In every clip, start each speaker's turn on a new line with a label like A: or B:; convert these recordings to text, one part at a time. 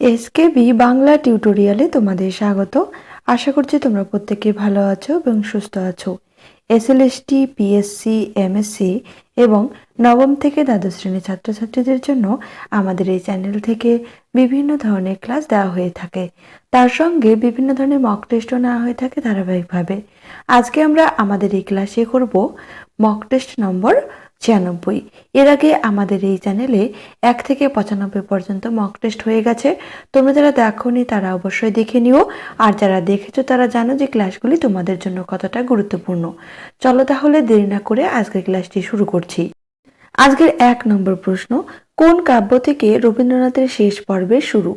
A: SKB Bangla টিউটোরিয়ালে তোমাদের স্বাগত। আশা করছি তোমরা প্রত্যেকে ভালো আছো এবং সুস্থ আছো। এসএলএসটি পিএসসি এমএসসি এবং নবম থেকে দ্বাদশ শ্রেণির ছাত্রছাত্রীদের জন্য আমাদের এই চ্যানেল থেকে বিভিন্ন ধরনের ক্লাস দেওয়া হয়ে থাকে। তার সঙ্গে বিভিন্ন ধরনের মক টেস্টও নেওয়া হয়ে থাকে ধারাবাহিকভাবে। আজকে আমরা আমাদের এই ক্লাসে করব মক টেস্ট নম্বর ছিয়ানব্বই। এর আগে আমাদের এই চ্যানেলে এক থেকে পঁচানব্বই পর্যন্ত মক টেস্ট হয়ে গেছে। তোমরা যারা দেখোনি তারা অবশ্যই দেখে নিও। আর যারা দেখেছ তারা জানো যে ক্লাসগুলি তোমাদের জন্য কতটা গুরুত্বপূর্ণ। চলো তাহলে দেরি না করে আজকের ক্লাসটি শুরু করছি। আজকের এক নম্বর প্রশ্ন, কোন কাব্য থেকে রবীন্দ্রনাথের শেষ পর্বের শুরু?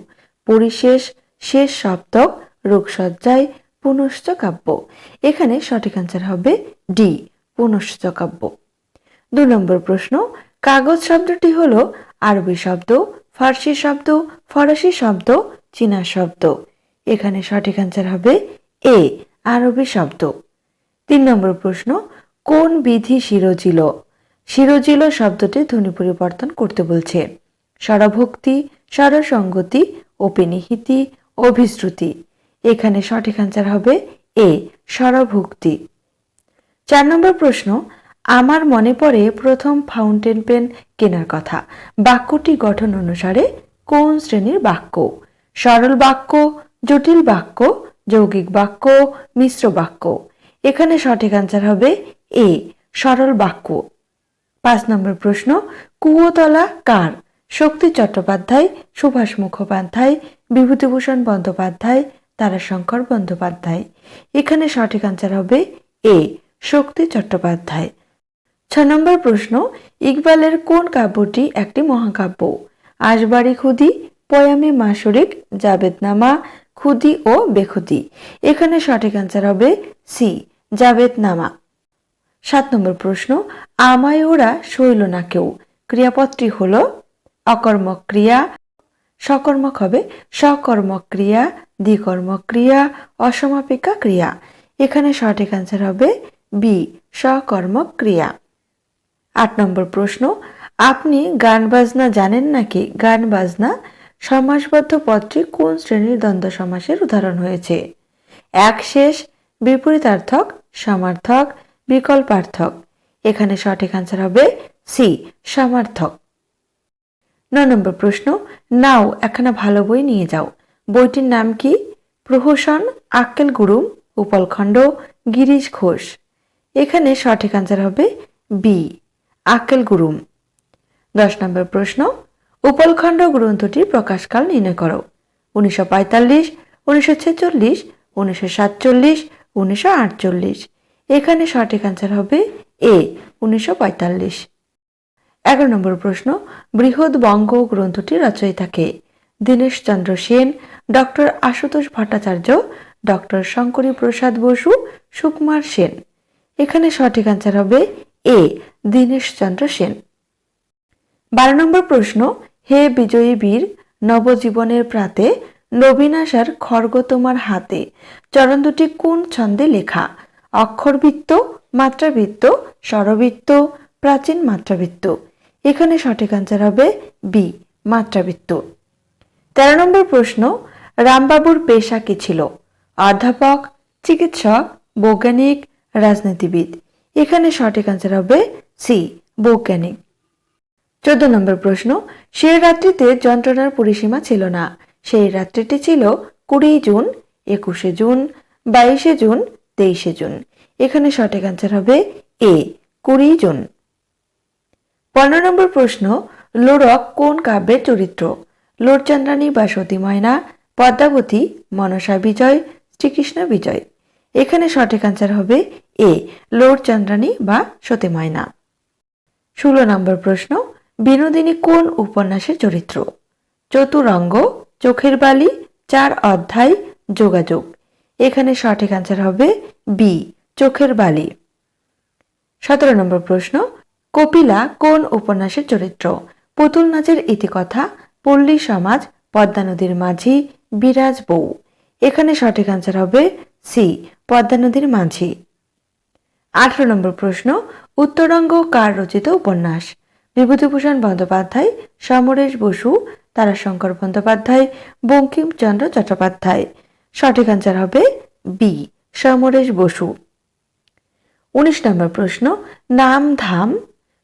A: পরিশেষ, শেষ সপ্তক, রোগসজ্জায় পুনশ্চ কাব্য। এখানে সঠিক আনসার হবে ডি, পুনশ্চ কাব্য। দু নম্বর প্রশ্ন, কাগজ শব্দটি হলো আরবি শব্দ, ফার্সি শব্দ, ফরাসি শব্দ, চীনা শব্দ। এখানে সঠিক আনসার হবে এ, আরবি শব্দ। তিন নম্বর প্রশ্ন, কোন বিধি শিরোজিল? শিরোজিল শব্দটি ধ্বনি পরিবর্তন করতে বলছে। স্বরভক্তি, স্বরসঙ্গতি অপিনিহিতি অভিশ্রুতি। এখানে সঠিক আনসার হবে এ, স্বরভক্তি। চার নম্বর প্রশ্ন আমার মনে পড়ে প্রথম ফাউন্টেন পেন কেনার কথা। বাক্যটি গঠন অনুসারে কোন শ্রেণির বাক্য? সরল বাক্য, জটিল বাক্য, যৌগিক বাক্য, মিশ্র বাক্য। এখানে সঠিক আনসার হবে এ সরল বাক্য। পাঁচ নম্বর প্রশ্ন, কুয়োতলা কার? শক্তি চট্টোপাধ্যায়, সুভাষ মুখোপাধ্যায়, বিভূতিভূষণ বন্দ্যোপাধ্যায়, তারাশঙ্কর বন্দ্যোপাধ্যায়। এখানে সঠিক আনসার হবে এ শক্তি চট্টোপাধ্যায়। ছ নম্বর প্রশ্ন, ইকবালের কোন কাব্যটি একটি মহাকাব্য? আশবাড়ি খুদি, পয়ামে মাসুরিক জাবেদনামা, খুদি ও বেখুদি। এখানে সঠিক আনসার হবে সি জাবেদনামা। সাত নম্বর প্রশ্ন, আমায় ওরা শৈল না কেউ। ক্রিয়াপদটি হল অকর্মক ক্রিয়া সকর্মক হবে সকর্মক ক্রিয়া ক্রিয়া অসমাপিকা ক্রিয়া। এখানে সঠিক আনসার হবে বি সকর্মক ক্রিয়া আট নম্বর প্রশ্ন, আপনি গান বাজনা জানেন নাকি? গান বাজনা সমাসবদ্ধ পদটি কোন শ্রেণির দ্বন্দ্ব সমাসের উদাহরণ হয়েছে? এক শেষ, বিপরীতার্থক, সমার্থক, বিকল্পার্থক। এখানে সঠিক আনসার হবে সি সমার্থক। ন নম্বর প্রশ্ন, নাও একখানা ভালো বই নিয়ে যাও। বইটির নাম কি? প্রহসন, আক্কেল গুরুম, উপলখণ্ড, গিরিশ ঘোষ। এখানে সঠিক আনসার হবে বি আক্কেল গুরুম। দশ নম্বর প্রশ্ন, উপলখণ্ড গ্রন্থটির প্রকাশকাল নির্ণয় করো। উনিশশো পঁয়তাল্লিশ, উনিশশো ছেচল্লিশ, উনিশশো সাতচল্লিশ, উনিশশো আটচল্লিশ। এখানে সঠিক আনসার হবে এ উনিশশো পঁয়তাল্লিশ। এগারো নম্বর প্রশ্ন, বৃহৎ বঙ্গ গ্রন্থটি রচয়িতাকে দীনেশ চন্দ্র সেন, ডক্টর আশুতোষ ভট্টাচার্য, ডক্টর শঙ্করী প্রসাদ বসু, সুকুমার সেন। এখানে সঠিক আনসার হবে এ দীনেশ চন্দ্র সেন। বারো নম্বর প্রশ্ন, হে বিজয়ী বীর, নবজীবনের প্রাতে নবীন আশার খড়গ তোমার হাতে। চরণ দুটি কোন ছন্দে লেখা? অক্ষরবৃত্ত, মাত্রাবৃত্ত, স্বরবৃত্ত, প্রাচীন মাত্রাবৃত্ত। এখানে সঠিক আনসার হবে বি, মাত্রাবৃত্ত। তেরো নম্বর প্রশ্ন, রামবাবুর পেশা কি ছিল? অধ্যাপক, চিকিৎসক, বৈজ্ঞানিক, রাজনীতিবিদ। এখানে সঠিক আনসার হবে সি বৈজ্ঞানিক চোদ্দ নম্বর প্রশ্ন সেই রাত্রিতে যন্ত্রণার পরিসীমা ছিল না। সেই রাত্রিটি ছিল কুড়ি জুন, একুশে জুন, বাইশে জুন, তেইশে জুন। এখানে সঠিক আনসার হবে এ কুড়ি জুন। পনেরো নম্বর প্রশ্ন, লোরক কোন কাব্যের চরিত্র? লোরচন্দ্রানী বা সতী ময়না, পদ্মাবতী, মনসা বিজয়, শ্রীকৃষ্ণ বিজয়। এখানে সঠিক আনসার হবে এ লোরচন্দ্রানী বা সতীময়না। ষোলো নম্বর প্রশ্ন, বিনোদিনী কোন উপন্যাসের চরিত্র? চতুরঙ্গ, চোখের বালি, চার অধ্যায়, যোগাযোগ। এখানে সঠিক আনসার হবে বি চোখের বালি। সতেরো নম্বর প্রশ্ন, কপিলা কোন উপন্যাসের চরিত্র? পুতুল নাচের ইতিকথা, পল্লী সমাজ, পদ্মা নদীর মাঝি, বিরাজ বউ। এখানে সঠিক আনসার হবে সি পদ্মা নদীর মাঝি। আঠারো নম্বর প্রশ্ন, উত্তরঙ্গ কার রচিত উপন্যাস? বিভূতিভূষণ বন্দ্যোপাধ্যায়, সমরেশ বসু, তারাশঙ্কর বন্দ্যোপাধ্যায়, বঙ্কিমচন্দ্র চট্টোপাধ্যায়। সঠিক আনসার হবে বি সমরেশ বসু। উনিশ নম্বর প্রশ্ন নাম ধাম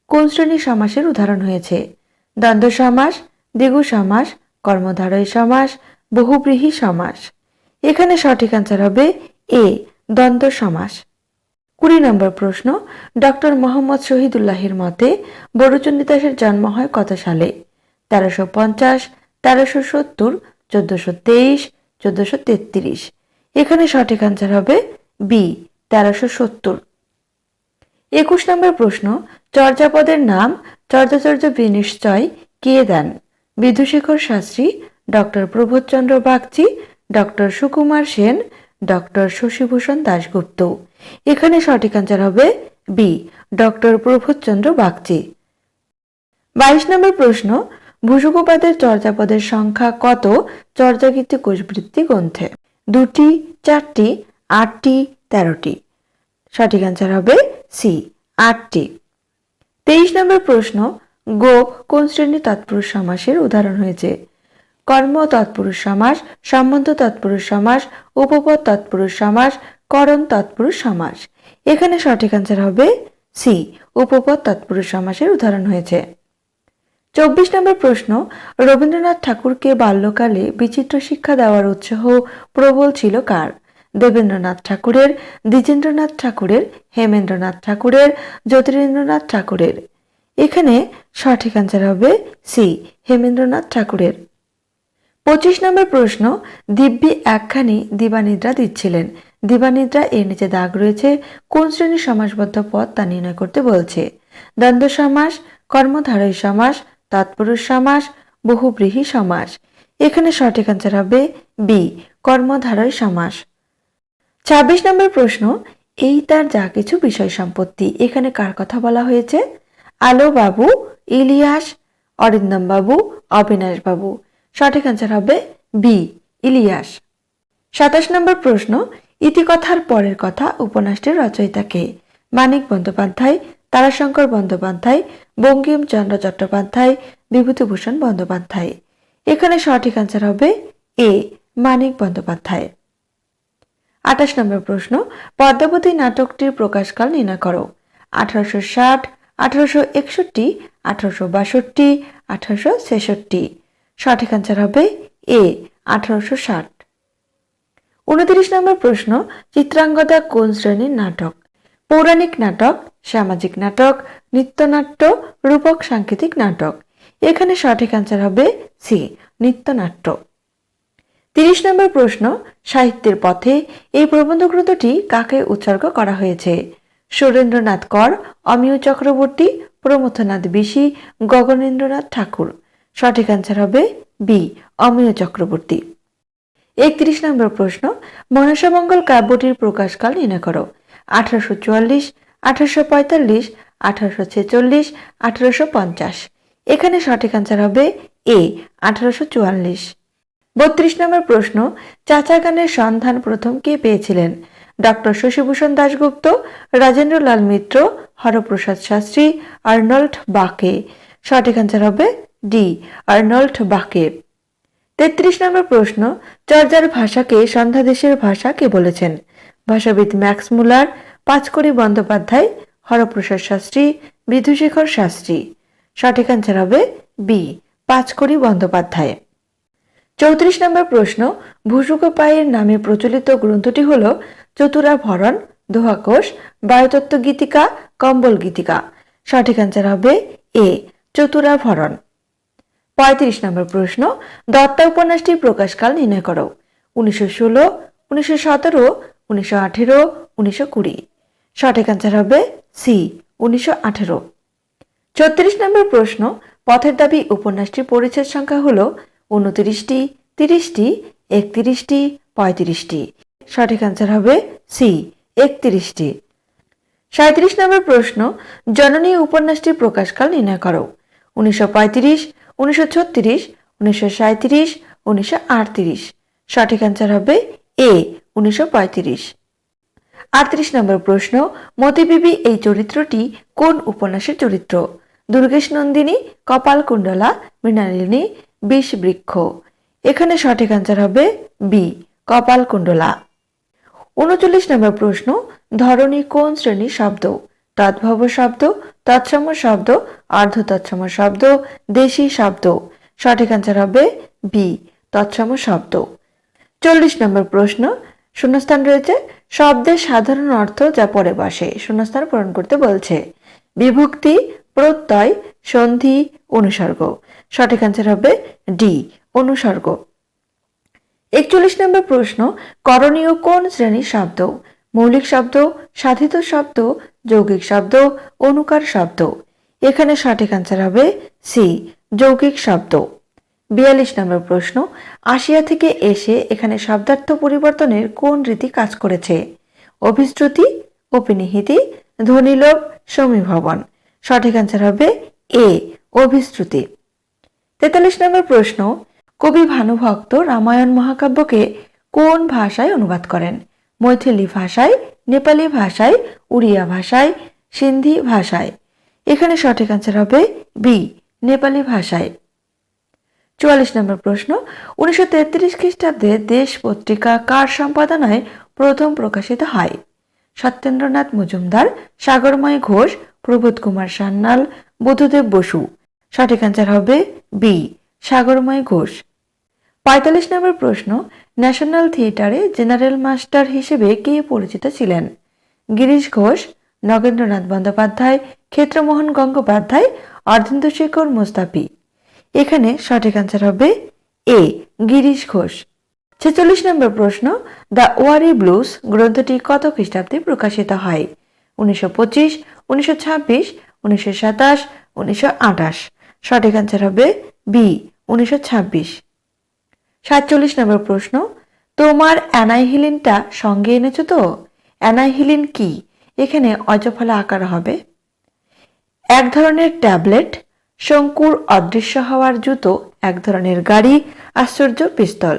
A: কোন শ্রেণির সমাসের উদাহরণ হয়েছে? দ্বন্দ্ব সমাস, দ্বিগু সমাস, কর্মধারয় সমাস, বহুব্রীহি সমাস। এখানে সঠিক আনসার হবে এ দ্বন্দ্ব সমাস। কুড়ি নম্বর প্রশ্ন, ডক্টর মোহাম্মদ শহীদুল্লাহের মতে বড়চণ্ডী দাসের জন্ম হয় কত সালে তেরোশো পঞ্চাশ, তেরোশো সত্তর, চোদ্দশো তেইশ, চোদ্দশো তেত্রিশ। এখানে সঠিক আনসার হবে বি তেরোশো সত্তর। একুশ নম্বর প্রশ্ন, চর্যাপদের নাম চর্যাচর্য বিনিশ্চয় কে দেন? Bidhushekhar Shastri, doctor Prabodhchandra Bagchi, doctor Sukumar Sen, doctor Shashibhushan Dasgupta. এখানে সঠিক আনসার হবে বি ডক্টর প্রবোধচন্দ্র বাগচি। বাইশ নম্বর প্রশ্ন ভূষুকোপাদের চর্যাপদের সংখ্যা কত চর্যাগীতি কোষবৃত্তি গ্রন্থে? দুটি, চারটি, আটটি, তেরোটি। সঠিক অ্যান্সার হবে সি আটটি। তেইশ নম্বর প্রশ্ন, গোপ কোন শ্রেণির তৎপুরুষ সমাসের উদাহরণ হয়েছে? কর্ম তৎপুরুষ সমাস, সম্বন্ধ তৎপুরুষ সমাস, উপপদ তৎপুরুষ সমাস করণ তৎপুরুষ সমাস। এখানে সঠিক অ্যান্সার হবে সি উপপদ তৎপুরুষ সমাসের উদাহরণ হয়েছে। চব্বিশ নম্বর প্রশ্ন, রবীন্দ্রনাথ ঠাকুরকে বাল্যকালে বিচিত্র শিক্ষা দেওয়ার উৎসাহ প্রবল ছিল কার? দেবেন্দ্রনাথ ঠাকুরের, দ্বিজেন্দ্রনাথ ঠাকুরের, হেমেন্দ্রনাথ ঠাকুরের জ্যোতিরেন্দ্রনাথ ঠাকুরের। এখানে সঠিক অ্যান্সার হবে সি হেমেন্দ্রনাথ ঠাকুরের। পঁচিশ নম্বর প্রশ্ন, দিব্যি একখানি দিবানিদ্রা দিচ্ছিলেন। দিবানিদ্রা এর নিচে দাগ রয়েছে, কোন শ্রেণির সমাসবদ্ধ পদ তা নির্ণয় করতে বলছে। দ্বন্দ্ব সমাস, কর্মধারয় সমাস, তৎপুরুষ সমাস, বহুব্রীহি সমাস। এখানে সঠিক অ্যান্সার হবে বি, কর্মধারয় সমাস। ছাব্বিশ নম্বর প্রশ্ন, এই তার যা কিছু বিষয় সম্পত্তি, এখানে কার কথা বলা হয়েছে? আলো বাবু ইলিয়াস অরিন্দম বাবু অবিনাশ বাবু সঠিক অ্যান্সার হবে বি, ইলিয়াস। সাতাশ নম্বর প্রশ্ন ইতিকথার পরের কথা উপন্যাসটির রচয়িতাকে। মানিক বন্দ্যোপাধ্যায়, তারাশঙ্কর বন্দ্যোপাধ্যায় বঙ্কিমচন্দ্র চট্টোপাধ্যায়, বিভূতিভূষণ বন্দ্যোপাধ্যায়। এখানে সঠিক অ্যান্সার হবে এ, মানিক বন্দ্যোপাধ্যায়। আঠাশ নম্বর প্রশ্ন, পদ্মাবতী নাটকটির প্রকাশকাল নির্ণয় করো। আঠারোশো ষাট, আঠারোশো একষট্টি, আঠারোশো বাষট্টি, আঠারোশো ছেষট্টি। সঠিক অ্যান্সার হবে এ, আঠারোশো ষাট। উনত্রিশ নম্বর প্রশ্ন, চিত্রাঙ্গদা কোন শ্রেণির নাটক? পৌরাণিক নাটক, সামাজিক নাটক, নৃত্যনাট্য, রূপক সাংকেতিক নাটক। এখানে সঠিক অ্যান্সার হবে সি নৃত্যনাট্য। তিরিশ নম্বর প্রশ্ন, সাহিত্যের পথে এই প্রবন্ধ গ্রন্থটি কাকে উৎসর্গ করা হয়েছে? সুরেন্দ্রনাথ কর, অমিয় চক্রবর্তী, প্রমথনাথ বিশি, গগনেন্দ্রনাথ ঠাকুর। সঠিক অ্যান্সার হবে বি অমিয় চক্রবর্তী। একত্রিশ নম্বর প্রশ্ন, মনসামঙ্গল কাব্যটির প্রকাশকাল নির্ণয় করো। আঠারোশো চুয়াল্লিশ, আঠারোশো পঁয়তাল্লিশ, আঠারোশো ছেচল্লিশ, আঠারোশো পঞ্চাশ। এখানে সঠিক অ্যান্সার হবে এ আঠারোশো চুয়াল্লিশ। বত্রিশ নম্বর প্রশ্ন, চাচা গানের সন্ধান প্রথম কে পেয়েছিলেন? Doctor Shashibhushan Dasgupta, Rajendralal Mitra, Haraprasad Shastri, Arnold Bake. সঠিক অ্যান্সার হবে ডি আর্নল্ড বাকে। তেত্রিশ নম্বর প্রশ্ন, চর্যার ভাষাকে সন্ধ্যাদেশের ভাষা কে বলেছেন? ভাষাবিদ ম্যাক্স মুলার, পাঁচকড়ি বন্দ্যোপাধ্যায়, হরপ্রসাদ শাস্ত্রী, বিধুশেখর শাস্ত্রী। সঠিক অ্যান্সার হবে বি, পাঁচকড়ি বন্দ্যোপাধ্যায়। চৌত্রিশ নম্বর প্রশ্ন ভূষুক পায়ের নামে প্রচলিত গ্রন্থটি হল চতুরা ভরণ দোহাকোষ, বায়ুতত্ত্ব গীতিকা, কম্বল গীতিকা। সঠিক অ্যান্সার হবে এ চতুরা ভরণ পঁয়ত্রিশ নম্বর প্রশ্ন দত্তা উপন্যাসটির প্রকাশকাল নির্ণয় করো। উনিশশো ষোলো, উনিশশো সতেরো, উনিশশো আঠেরো, উনিশশো কুড়ি। সঠিক অ্যান্সার হবে সি উনিশশো আঠেরো। ছত্রিশ নম্বর প্রশ্ন, পথের দাবি উপন্যাসটির পরিচ্ছেদ সংখ্যা হল উনত্রিশটি, তিরিশটি, একত্রিশটি, পঁয়ত্রিশটি। সঠিক অ্যান্সার হবে সি একত্রিশটি। সাঁত্রিশ নম্বর প্রশ্ন, জননী উপন্যাসটির প্রকাশকাল নির্ণয় করো। উনিশশো পঁয়ত্রিশ উনিশশো উনিশশো উনিশশো সঠিক অ্যান্সার হবে এ উনিশশো পঁয়ত্রিশ। আটত্রিশ নম্বর প্রশ্ন, মতিবিবি এই চরিত্রটি কোন উপন্যাসের চরিত্র? দুর্গেশ নন্দিনী, কপাল কুণ্ডলা, মৃণালিনী বিষ বৃক্ষ এখানে সঠিক আনসার হবে বি কপাল কুণ্ডলা। উনচল্লিশ নম্বর প্রশ্ন ধরনী কোন শ্রেণির শব্দ? তদ্ভব শব্দ তৎসম শব্দ অর্ধ তৎসম শব্দ, দেশি শব্দ। সঠিক আনসার হবে বি তৎসম শব্দ। চল্লিশ নম্বর প্রশ্ন, শূন্যস্থান রয়েছে। শব্দের সাধারণ অর্থ যা পরে বসে, শূন্যস্থান পূরণ করতে বলছে। বিভক্তি, প্রত্যয়, সন্ধি, অনুসর্গ। সঠিক আনসার হবে ডি অনুসর্গ। একচল্লিশ নম্বর প্রশ্ন, করণীয় কোন শ্রেণির শব্দ? মৌলিক শব্দ, সাধিত শব্দ যৌগিক শব্দ, অনুকার শব্দ। এখানে সঠিক আনসার হবে সি যৌগিক শব্দ। বিয়াল্লিশ নম্বর প্রশ্ন, আসিয়া থেকে এসে এখানে শব্দার্থ পরিবর্তনের কোন রীতি কাজ করেছে? অভিশ্রুতি অপিনিহিতি ধ্বনিলোভ সমীভবন। সঠিক আনসার হবে এ অভিশ্রুতি। তেতাল্লিশ নম্বর প্রশ্ন, কবি ভানুভক্ত রামায়ণ মহাকাব্যকে কোন ভাষায় অনুবাদ করেন? মৈথিলি ভাষায়, নেপালি ভাষায়, উড়িয়া ভাষায়, সিন্ধি ভাষায়। এখানে সঠিক আনসার হবে বি নেপালি ভাষায়। চুয়াল্লিশ নম্বর প্রশ্ন, উনিশশো তেত্রিশ খ্রিস্টাব্দে দেশ পত্রিকা কার সম্পাদনায় প্রথম প্রকাশিত হয়? সত্যেন্দ্রনাথ মজুমদার, সাগরময় ঘোষ, প্রবোধ কুমার সান্যাল, বুদ্ধদেব বসু। সঠিক অ্যান্সার হবে বি সাগরময় ঘোষ। পঁয়তাল্লিশ নম্বর প্রশ্ন ন্যাশনাল থিয়েটারে জেনারেল মাস্টার হিসেবে কে পরিচিত ছিলেন? গিরিশ ঘোষ, নগেন্দ্রনাথ বন্দ্যোপাধ্যায়, ক্ষেত্রমোহন গঙ্গোপাধ্যায় অর্ধেন্দু শেখর মুস্তাফি। এখানে সঠিক অ্যান্সার হবে এ গিরিশ ঘোষ। ছেচল্লিশ নম্বর প্রশ্ন, দ্য ওয়ারি ব্লুজ গ্রন্থটি কত খ্রিস্টাব্দে প্রকাশিত হয়? উনিশশো পঁচিশ, উনিশশো ছাব্বিশ, উনিশশো সাতাশ, উনিশশো আঠাশ। সঠিক অ্যান্সার হবে বি উনিশশো ছাব্বিশ। সাতচল্লিশ নম্বর প্রশ্ন, তোমার অ্যানাইহিলিনটা সঙ্গে এনেছো তো? অ্যানাইহিলিন কি? এখানে অজফলা আকার হবে। এক ধরনের ট্যাবলেট, শঙ্কুর অদৃশ্য হওয়ার জুতো, এক ধরনের গাড়ি, আশ্চর্য পিস্তল।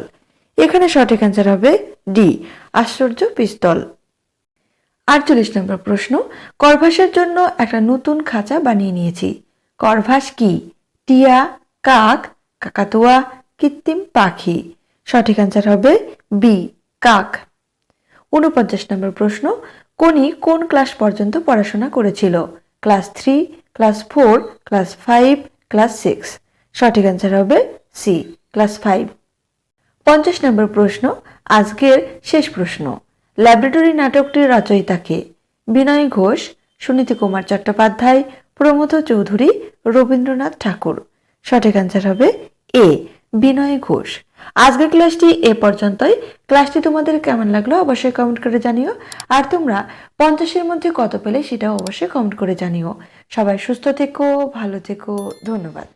A: এখানে সঠিক অ্যান্সার হবে ডি আশ্চর্য পিস্তল। আটচল্লিশ নম্বর প্রশ্ন, করভাসের জন্য একটা নতুন খাঁচা বানিয়ে নিয়েছি। করভাস কি? টিয়া, কাক, কাকাতুয়া কৃত্রিম পাখি। সঠিক অ্যান্সার হবে বি কাক। উনপঞ্চাশ নম্বর প্রশ্ন কোনি কোন ক্লাস পর্যন্ত পড়াশোনা করেছিল? Class three class four class five class six সঠিক অ্যান্সার হবে সি ক্লাস ফাইভ পঞ্চাশ নম্বর প্রশ্ন, আজকের শেষ প্রশ্ন। ল্যাবরেটরি নাটকটির রচয়িতাকে বিনয় ঘোষ, সুনীতি কুমার চট্টোপাধ্যায়, প্রমোদ চৌধুরী, রবীন্দ্রনাথ ঠাকুর। সঠিক অ্যান্সার হবে এ বিনয় ঘোষ। আজকের ক্লাসটি এ পর্যন্তই। ক্লাসটি তোমাদের কেমন লাগল অবশ্যই কমেন্ট করে জানিও। আর তোমরা পঞ্চাশের মধ্যে কত পেলে সেটাও অবশ্যই কমেন্ট করে জানিও। সবাই সুস্থ থেকো, ভালো থেকো, ধন্যবাদ।